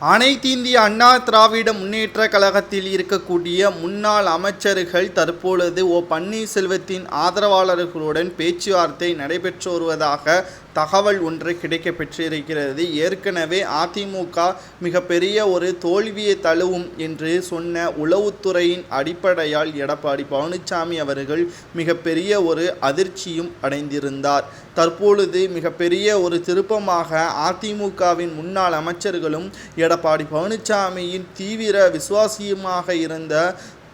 அனைத்திந்திய அண்ணா திராவிட முன்னேற்ற கழகத்தில் இருக்கக்கூடிய முன்னாள் அமைச்சர்கள் தற்பொழுது ஓ பன்னீர்செல்வத்தின் ஆதரவாளர்களுடன் பேச்சுவார்த்தை நடைபெற்று வருவதாக தகவல் ஒன்று கிடைக்கப்பெற்றிருக்கிறது. ஏற்கனவே அதிமுக மிகப்பெரிய ஒரு தோல்வியை தழுவும் என்று சொன்ன உளவுத்துறையின் அடிப்படையால் எடப்பாடி பழனிசாமி அவர்கள் மிகப்பெரிய ஒரு அதிர்ச்சியும் அடைந்திருந்தார். தற்பொழுது மிகப்பெரிய ஒரு திருப்பமாக அதிமுகவின் முன்னாள் அமைச்சர்களும் எடப்பாடி பழனிசாமியின் தீவிர விசுவாசியுமாக இருந்த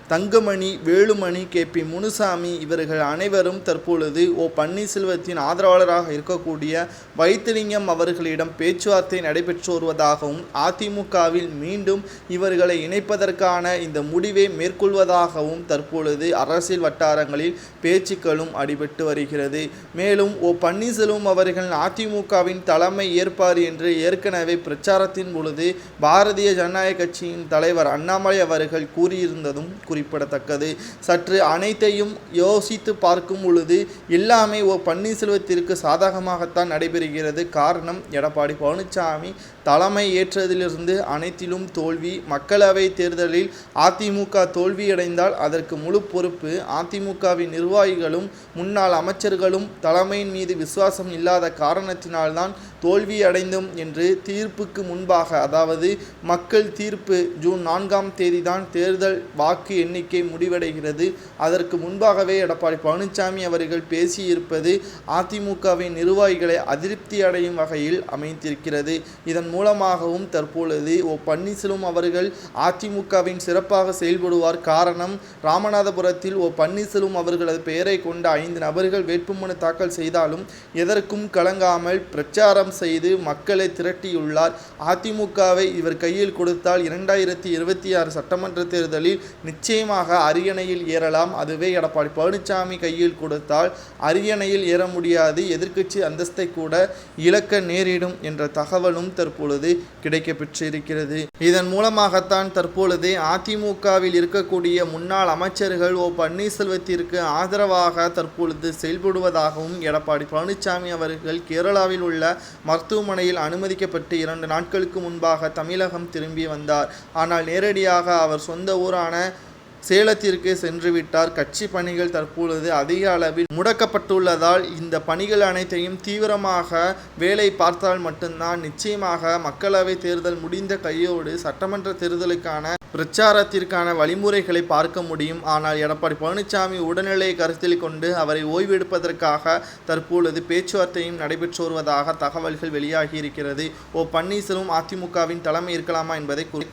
தங்கமணி வேலுமணி கே. பி. முனுசாமி இவர்கள் அனைவரும் தற்பொழுது ஓ. பன்னீர்செல்வத்தின் ஆதரவாளராக இருக்கக்கூடிய வைத்திலிங்கம் அவர்களிடம் பேச்சுவார்த்தை நடைபெற்று வருவதாகவும் அதிமுகவில் மீண்டும் இவர்களை இணைப்பதற்கான இந்த முடிவை மேற்கொள்வதாகவும் தற்பொழுது அரசியல் வட்டாரங்களில் பேச்சுக்களும் அடிபட்டு வருகிறது. மேலும் ஓ. பன்னீர்செல்வம் அவர்கள் அதிமுகவின் தலைமை ஏற்பார் என்று ஏற்கனவே பிரச்சாரத்தின் பொழுது பாரதிய ஜனநாயக கட்சியின் தலைவர் அண்ணாமலை அவர்கள் கூறியிருந்ததும் குறிப்பிடத்தக்கது. சற்று அனைத்தையும் யோசித்து பார்க்கும் பொழுது எல்லாமே ஓ பன்னீர்செல்வத்திற்கு சாதகமாகத்தான் நடைபெறுகிறது. காரணம் எடப்பாடி பழனிசாமி தலைமை ஏற்றதிலிருந்து அனைத்திலும் தோல்வி மக்களவை தேர்தலில் அதிமுக தோல்வியடைந்தால் அதற்கு முழு பொறுப்பு அதிமுகவின் நிர்வாகிகளும் முன்னாள் அமைச்சர்களும் தலைமையின் மீது விசுவாசம் இல்லாத காரணத்தினால்தான் தோல்வியடைந்தோம் என்று தீர்ப்புக்கு முன்பாக அதாவது மக்கள் தீர்ப்பு ஜூன் நான்காம் தேதிதான் தேர்தல் வாக்கு எண்ணிக்கை முடிவடைகிறது. அதற்கு முன்பாகவே எடப்பாடி பழனிசாமி அவர்கள் பேசியிருப்பது அதிமுகவின் நிர்வாகிகளை அதிருப்தி அடையும் வகையில் அமைந்திருக்கிறது. இதன் மூலமாகவும் தற்பொழுது ஓ பன்னீர்செல்வம் அவர்கள் அதிமுகவின் சிறப்பாக செயல்படுவார். காரணம் ராமநாதபுரத்தில் ஓ பன்னீர்செல்வம் அவர்களது பெயரை கொண்ட ஐந்து நபர்கள் வேட்புமனு தாக்கல் செய்தாலும் எதற்கும் கலங்காமல் பிரச்சாரம் செய்து மக்களை திரட்டியுள்ளார். அதிமுகவை இவர் கையில் கொடுத்தால் இரண்டாயிரத்தி இருபத்தி ஆறு சட்டமன்ற தேர்தலில் நிச்சயமாக அரியணையில் ஏறலாம். அதுவே எடப்பாடி பழனிசாமி கையில் கொடுத்தால் அரியணையில் ஏற முடியாது. எதிர்க்கட்சி அந்தஸ்தை கூட இழக்க நேரிடும் என்ற தகவலும் தற்பொழுது கிடைக்கப்பெற்றிருக்கிறது. இதன் மூலமாகத்தான் தற்பொழுது அதிமுகவில் இருக்கக்கூடிய முன்னாள் அமைச்சர்கள் ஓ பன்னீர்செல்வத்திற்கு ஆதரவாக தற்பொழுது செயல்படுவதாகவும் எடப்பாடி பழனிசாமி அவர்கள் கேரளாவில் உள்ள மருத்துவமனையில் அனுமதிக்கப்பட்டு இரண்டு நாட்களுக்கு முன்பாக தமிழகம் திரும்பி வந்தார். ஆனால் நேரடியாக அவர் சொந்த ஊரான சேலத்திற்கு சென்றுவிட்டார். கட்சி பணிகள் தற்பொழுது அதிக அளவில் முடக்கப்பட்டுள்ளதால் இந்த பணிகள் அனைத்தையும் தீவிரமாக வேலை பார்த்தால் மட்டும்தான் நிச்சயமாக மக்களவை தேர்தல் முடிந்த கையோடு சட்டமன்ற தேர்தலுக்கான பிரச்சாரத்திற்கான வழிமுறைகளை பார்க்க முடியும். ஆனால் எடப்பாடி பழனிசாமி உடல்நிலையை கருத்தில் கொண்டு அவரை ஓய்வெடுப்பதற்காக தற்பொழுது பேச்சுவார்த்தையும் நடைபெற்று வருவதாக தகவல்கள் வெளியாகி இருக்கிறது. ஓ பன்னீர்செல்வம் அதிமுகவின் தலைமை இருக்கலாமா என்பதை குறி